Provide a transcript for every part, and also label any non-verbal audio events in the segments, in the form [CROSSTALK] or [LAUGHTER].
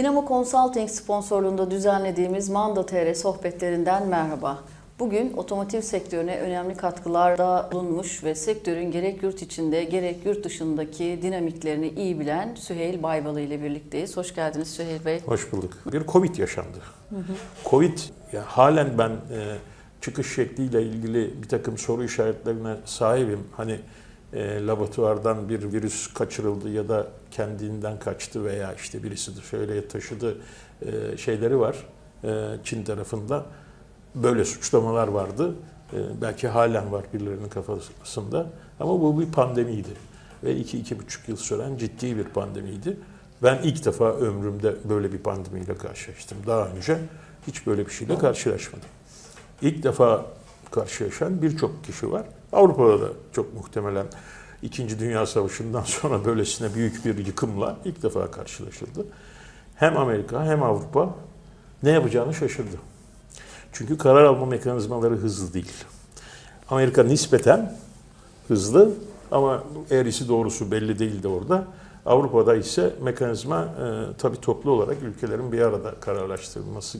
Dinamo Consulting sponsorluğunda düzenlediğimiz Manda TR sohbetlerinden merhaba. Bugün otomotiv sektörüne önemli katkılarda bulunmuş ve sektörün gerek yurt içinde gerek yurt dışındaki dinamiklerini iyi bilen Süheyl Baybalı ile birlikteyiz. Hoş geldiniz Süheyl Bey. Hoş bulduk. Bir Covid yaşandı. Covid, ya halen ben e, çıkış şekliyle ilgili bir takım soru işaretlerine sahibim. Hani e, laboratuvardan bir virüs kaçırıldı ya da kendinden kaçtı veya işte birisi de şöyle taşıdı e, şeyleri var e, Çin tarafında. Böyle suçlamalar vardı. E, belki halen var birilerinin kafasında. Ama bu bir pandemiydi. Ve iki, iki buçuk yıl süren ciddi bir pandemiydi. Ben ilk defa ömrümde böyle bir pandemiyle karşılaştım. Daha önce hiç böyle bir şeyle karşılaşmadım. İlk defa karşılaşan birçok kişi var. Avrupa'da da çok muhtemelen İkinci Dünya Savaşı'ndan [LAUGHS] sonra böylesine büyük bir yıkımla ilk defa karşılaşıldı. Hem Amerika hem Avrupa ne yapacağını şaşırdı. Çünkü karar alma mekanizmaları hızlı değil. Amerika nispeten hızlı ama eğrisi doğrusu belli değildi orada. Avrupa'da ise mekanizma e, tabii toplu olarak ülkelerin bir arada kararlaştırılması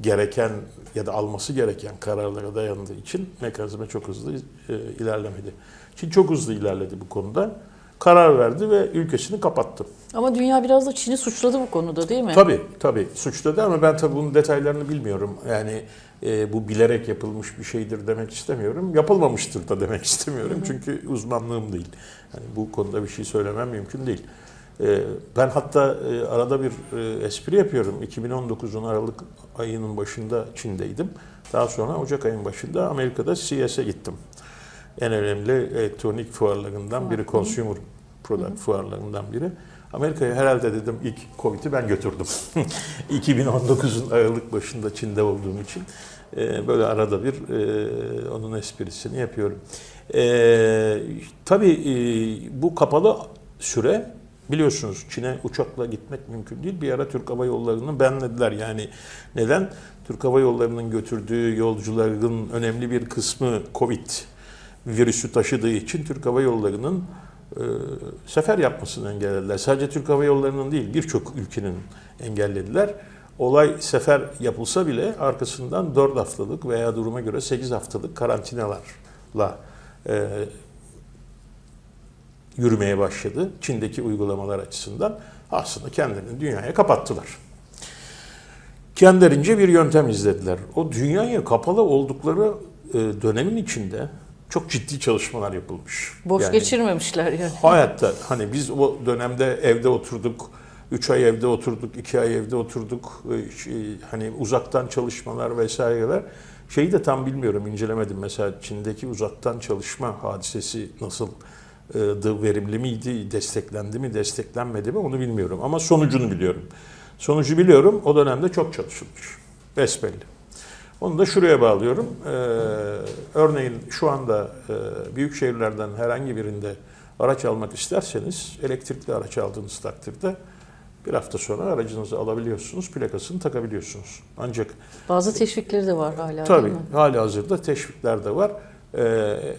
gereken ya da alması gereken kararlara dayandığı için mekanizma çok hızlı e, ilerlemedi. Çin çok hızlı ilerledi bu konuda. Karar verdi ve ülkesini kapattı. Ama dünya biraz da Çin'i suçladı bu konuda değil mi? Tabii tabii suçladı ama ben tabii bunun detaylarını bilmiyorum. Yani e, bu bilerek yapılmış bir şeydir demek istemiyorum. Yapılmamıştır da demek [LAUGHS] istemiyorum. Çünkü uzmanlığım değil. Yani bu konuda bir şey söylemem mümkün değil. E, ben hatta e, arada bir e, espri yapıyorum. 2019'un Aralık ayının başında Çin'deydim. Daha sonra Ocak ayının başında Amerika'da CES'e gittim. En önemli elektronik fuarlarından biri, consumer product fuarlarından biri. Amerika'ya herhalde dedim ilk Covid'i ben götürdüm. [LAUGHS] 2019'un Aralık başında Çin'de olduğum için e, böyle arada bir onun esprisini yapıyorum. Tabii bu kapalı süre biliyorsunuz Çin'e uçakla gitmek mümkün değil. Bir ara Türk Hava Yolları'nı benlediler. Yani neden? Türk Hava Yolları'nın götürdüğü yolcuların önemli bir kısmı Covid virüsü taşıdığı için Türk Hava Yolları'nın e, sefer yapmasını engellediler. Sadece Türk Hava Yolları'nın değil birçok ülkenin engellediler. Olay sefer yapılsa bile arkasından 4 haftalık veya duruma göre 8 haftalık karantinalarla e, yürümeye başladı. Çin'deki uygulamalar açısından aslında kendilerini dünyaya kapattılar. Kendilerince bir yöntem izlediler. O dünyaya kapalı oldukları e, dönemin içinde çok ciddi çalışmalar yapılmış. Boş Yani- geçirmemişler yani. [LAUGHS] Hayatta hani biz o dönemde evde oturduk, 3 ay evde oturduk, 2 ay evde oturduk, e, şey, hani uzaktan çalışmalar vesaireler. Şeyi de tam bilmiyorum, incelemedim. Mesela Çin'deki uzaktan çalışma hadisesi nasıl e, verimli miydi, desteklendi mi, desteklenmedi mi onu bilmiyorum. Ama sonucunu biliyorum. Sonucu biliyorum, o dönemde çok çalışılmış. Besbelli. Onu da şuraya bağlıyorum. Ee, örneğin şu anda e, büyük şehirlerden herhangi birinde araç almak isterseniz elektrikli araç aldığınız takdirde bir hafta sonra aracınızı alabiliyorsunuz, plakasını takabiliyorsunuz. Ancak Bazı teşvikleri de var hala tabii hali hazırda teşvikler de var. Ee,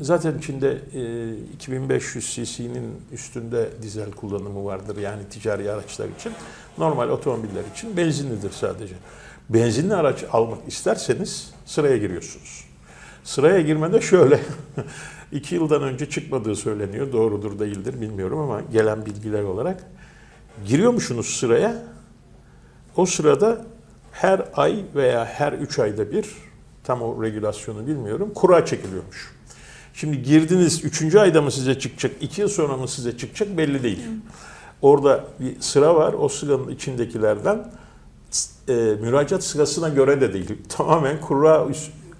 zaten Çin'de e, 2500 cc'nin üstünde dizel kullanımı vardır yani ticari araçlar için. Normal otomobiller için benzinlidir sadece. Benzinli araç almak isterseniz sıraya giriyorsunuz. Sıraya girmede şöyle, [LAUGHS] iki yıldan önce çıkmadığı söyleniyor. Doğrudur değildir bilmiyorum ama gelen bilgiler olarak. Giriyormuşsunuz sıraya. O sırada her ay veya her üç ayda bir, tam o regülasyonu bilmiyorum, kura çekiliyormuş. Şimdi girdiniz, üçüncü ayda mı size çıkacak, iki yıl sonra mı size çıkacak belli değil. Orada bir sıra var, o sıranın içindekilerden e, müracaat sırasına göre de değil. [LAUGHS] Tamamen kura,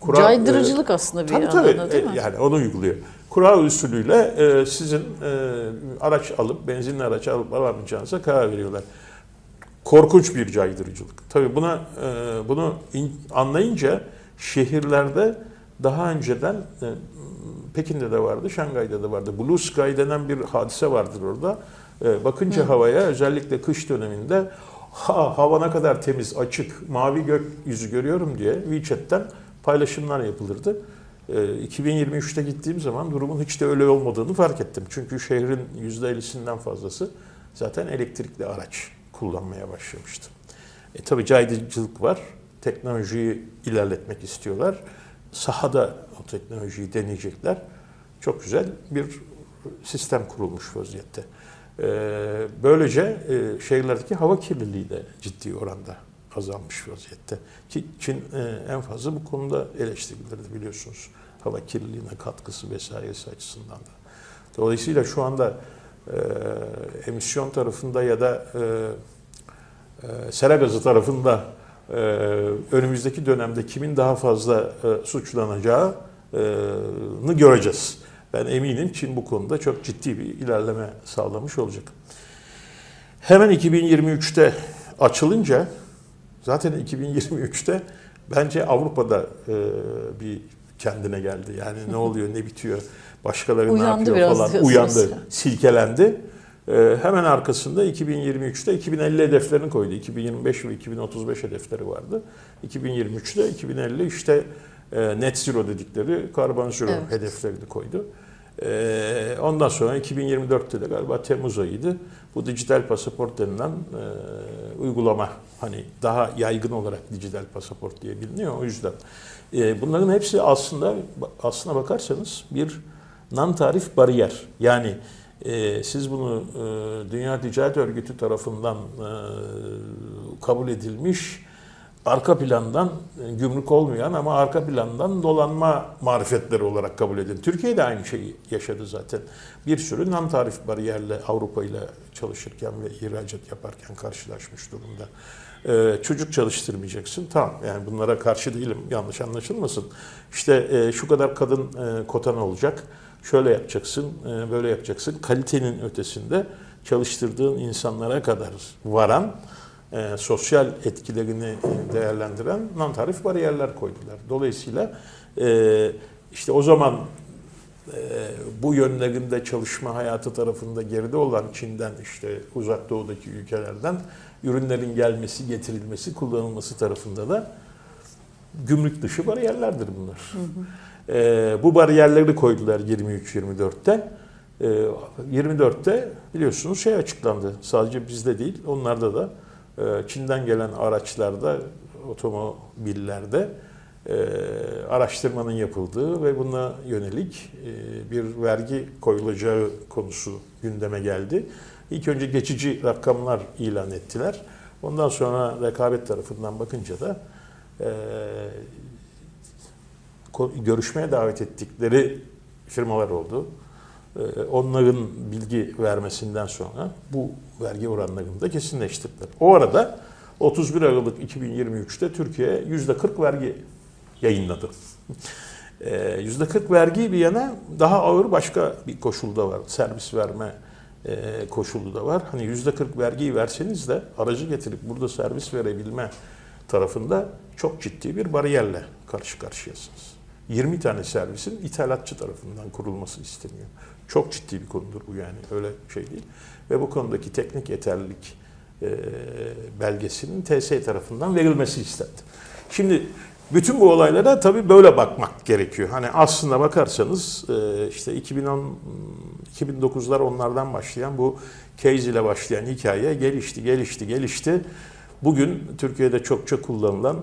kura Caydırıcılık aslında bir Tabii yandan tabii. değil mi? E, Yani onu uyguluyor. Kura usulüyle e, sizin e, araç alıp, benzinli araç alıp alamayacağınıza karar veriyorlar. Korkunç bir caydırıcılık. Tabii buna e, bunu in- anlayınca şehirlerde daha önceden e, Pekin'de de vardı, Şangay'da da vardı. Blue Sky denen bir hadise vardır orada. E, bakınca havaya özellikle kış döneminde ha, hava ne kadar temiz, açık, mavi gökyüzü görüyorum diye WeChat'ten paylaşımlar yapılırdı. E, 2023'te gittiğim zaman durumun hiç de öyle olmadığını fark ettim. Çünkü şehrin %50'sinden fazlası zaten elektrikli araç kullanmaya başlamıştı. E, tabii caydırıcılık var. Teknolojiyi ilerletmek istiyorlar. Sahada o teknolojiyi deneyecekler. Çok güzel bir sistem kurulmuş vaziyette. E, böylece e, şehirlerdeki hava kirliliği de ciddi oranda azalmış vaziyette. Ki Çin e, en fazla bu konuda eleştirilirdi biliyorsunuz. Hava kirliliğine katkısı vesairesi açısından da. Dolayısıyla şu anda e, emisyon tarafında ya da e, sera gazı tarafında e, önümüzdeki dönemde kimin daha fazla e, suçlanacağını göreceğiz. Ben eminim Çin bu konuda çok ciddi bir ilerleme sağlamış olacak. Hemen 2023'te açılınca zaten 2023'te bence Avrupa'da e, bir kendine geldi. Yani ne oluyor, ne bitiyor, başkaları ne Uyandı yapıyor biraz falan uyandı, silkelendi. E, hemen arkasında 2023'te 2050 hedeflerini koydu. 2025 ve 2035 hedefleri vardı. 2023'te 2050 işte e, net zero dedikleri karbon zero Evet. hedeflerini koydu. E, ondan sonra 2024'te de galiba Temmuz ayıydı. Bu dijital pasaport denilen e, uygulama hani daha yaygın olarak dijital pasaport diye biliniyor o yüzden. E, bunların hepsi aslında aslına bakarsanız bir non tarif bariyer. Yani e, siz bunu e, Dünya Ticaret Örgütü tarafından e, kabul edilmiş arka plandan e, gümrük olmayan ama arka plandan dolanma marifetleri olarak kabul edin. Türkiye de aynı şeyi yaşadı zaten. Bir sürü non tarif bariyerle Avrupa ile çalışırken ve ihracat yaparken karşılaşmış durumda. Ee, çocuk çalıştırmayacaksın. Tamam yani bunlara karşı değilim yanlış anlaşılmasın. İşte e, şu kadar kadın e, kotan olacak. Şöyle yapacaksın, e, böyle yapacaksın. Kalitenin ötesinde çalıştırdığın insanlara kadar varan e, sosyal etkilerini değerlendiren non tarif bariyerler koydular. Dolayısıyla e, işte o zaman e, bu yönlerinde çalışma hayatı tarafında geride olan Çin'den işte uzak doğudaki ülkelerden ürünlerin gelmesi, getirilmesi, kullanılması tarafında da gümrük dışı bariyerlerdir bunlar. E, bu bariyerleri koydular 23-24'te. E, 24'te biliyorsunuz şey açıklandı. Sadece bizde değil, onlarda da e, Çin'den gelen araçlarda, otomobillerde e, araştırmanın yapıldığı ve buna yönelik e, bir vergi koyulacağı konusu gündeme geldi. İlk önce geçici rakamlar ilan ettiler. Ondan sonra rekabet tarafından bakınca da e, görüşmeye davet ettikleri firmalar oldu. E, Onların bilgi vermesinden sonra bu vergi oranlarını da kesinleştirdiler. O arada 31 Aralık 2023'te Türkiye %40 vergi yayınladı. E, %40 vergi bir yana daha ağır başka bir koşul da var. Servis verme e, koşulu da var. Hani %40 vergiyi verseniz de aracı getirip burada servis verebilme tarafında çok ciddi bir bariyerle karşı karşıyasınız. 20 tane servisin ithalatçı tarafından kurulması isteniyor. Çok ciddi bir konudur bu yani öyle şey değil. Ve bu konudaki teknik yeterlilik e, belgesinin TSE tarafından verilmesi istendi. Şimdi bütün bu olaylara tabii böyle bakmak gerekiyor. Hani aslında bakarsanız e, işte 2010 2009'lar onlardan başlayan bu case ile başlayan hikaye gelişti, gelişti, gelişti. Bugün Türkiye'de çokça kullanılan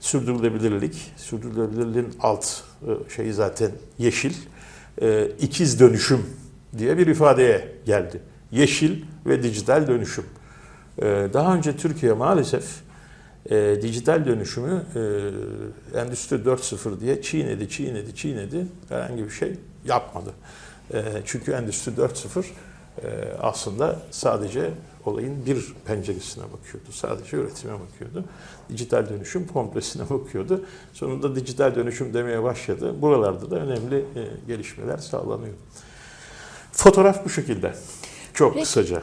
sürdürülebilirlik, sürdürülebilirliğin alt e, şeyi zaten yeşil, e, ikiz dönüşüm diye bir ifadeye geldi. Yeşil ve dijital dönüşüm. E, Daha önce Türkiye maalesef dijital dönüşümü e, Endüstri 4.0 diye çiğnedi, çiğnedi, çiğnedi. Herhangi bir şey yapmadı. Çünkü Endüstri 4.0 e, aslında sadece olayın bir penceresine bakıyordu. Sadece üretime bakıyordu. Dijital dönüşüm komplesine [LAUGHS] bakıyordu. Sonunda dijital dönüşüm demeye başladı. Buralarda da önemli e, gelişmeler sağlanıyor. Fotoğraf bu şekilde. Çok Peki. kısaca.